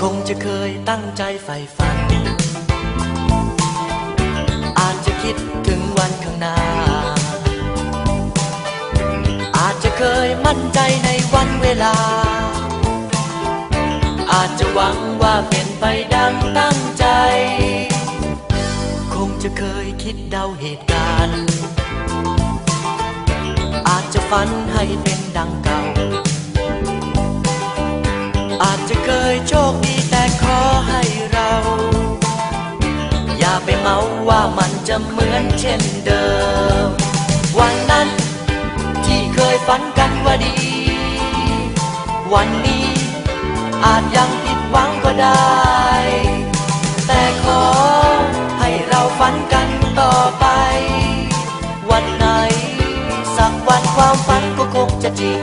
คงจะเคยตั้งใจใฝ่ฝัน อาจจะคิดถึงวันข้างหน้า อาจจะเคยมั่นใจในวันเวลา อาจจะหวังว่าเป็นไปดังตั้งใจ คงจะเคยคิดเดาเหตุการณ์ อาจจะฝันให้เป็นดังเก่าอาจจะเคยโชคดี ไปเมาว่ามันจะเหมือนเช่นเดิม วันนั้นที่เคยฝันกันว่าดี วันนี้อาจยังผิดหวังก็ได้ แต่ขอให้เราฝันกันต่อไป วันไหน สักวันความฝันก็คงจะจริง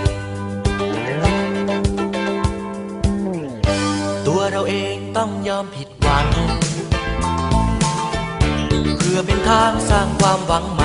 ตัวเราเองต้องยอมผิดหวัง ทางสร้างความหวังใหม่